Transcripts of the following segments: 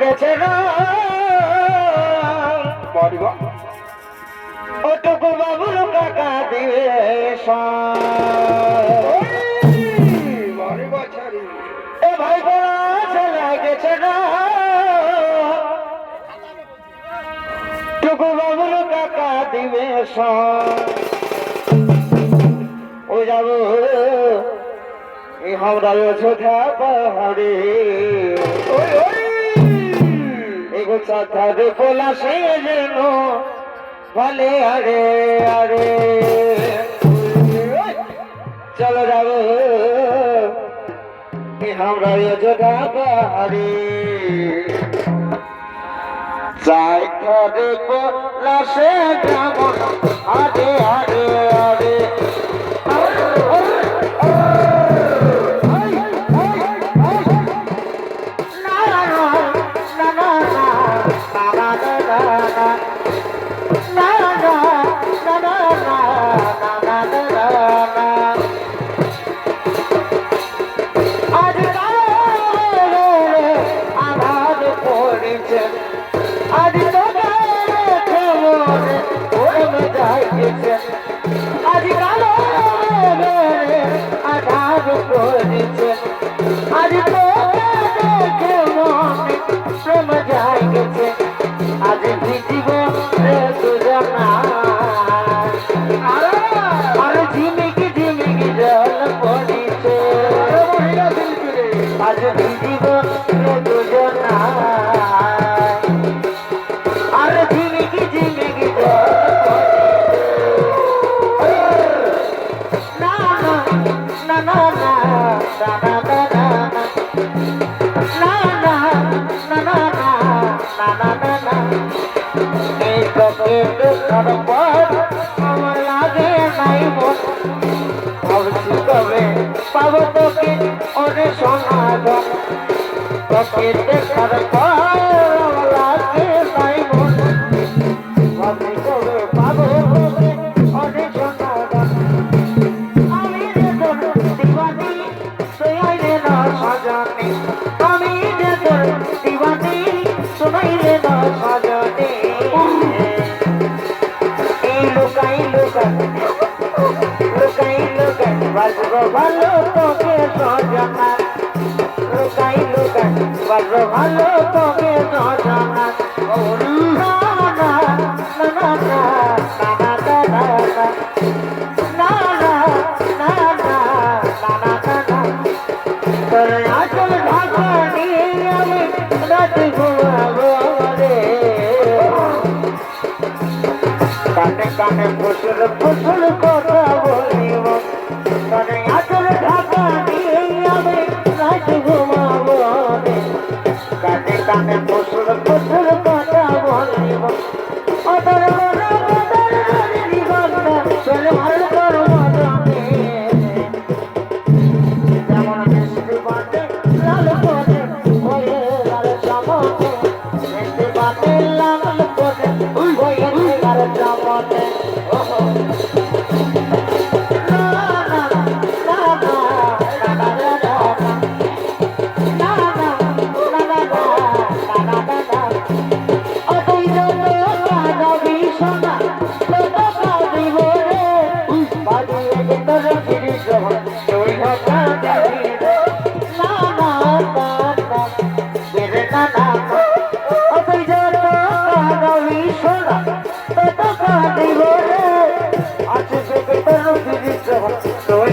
গেছে পারিব ওটুকু বাবুর কাকা দিবে এ ভাই গেছে না টুকু বাবুর কাকা দিবে ও যাব। আমরা যোধা পাহাড়ে। চাকার বলা সে যেন বলে, আরে আরে। চলো যাব। আমরা যোজনা পারি যাই করে বলা সে যেমন আরে আরে আরে। চোখের দেখার পর আমার লাগে নাই মন ভাবছি কবে পাব তোকে ওরে দেখার পর তোকে সজানা। লুকাই লুকাই, বড় ভালো তোকে সজানা। ও না কানে কানে ফুসল ফুসল কথা বলিব। Thank you.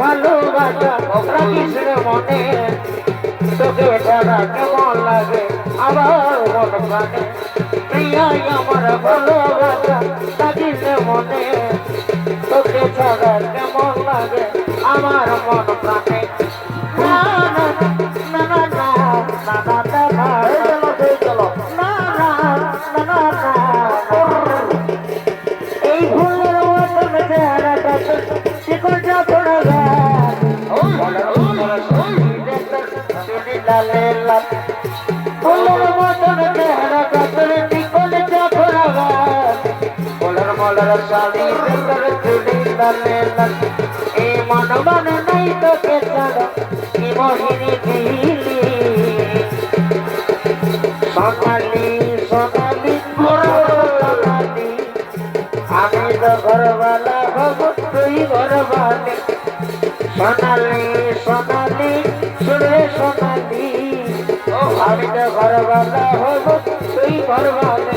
ভালোবাসা তোকে ছাড়া কেমন আমার মন প্রাণে। প্রিয়াই আমার ভালোবাসা কেমন লাগে আমার মন প্রাণে গাড়ি বেলর চুড়ি লালে লাগে এ মন মন নাই তোকে ছাড়া কি মোহিনী দিলি সোনালি সোনালি হব, তুই ঘরওয়ালি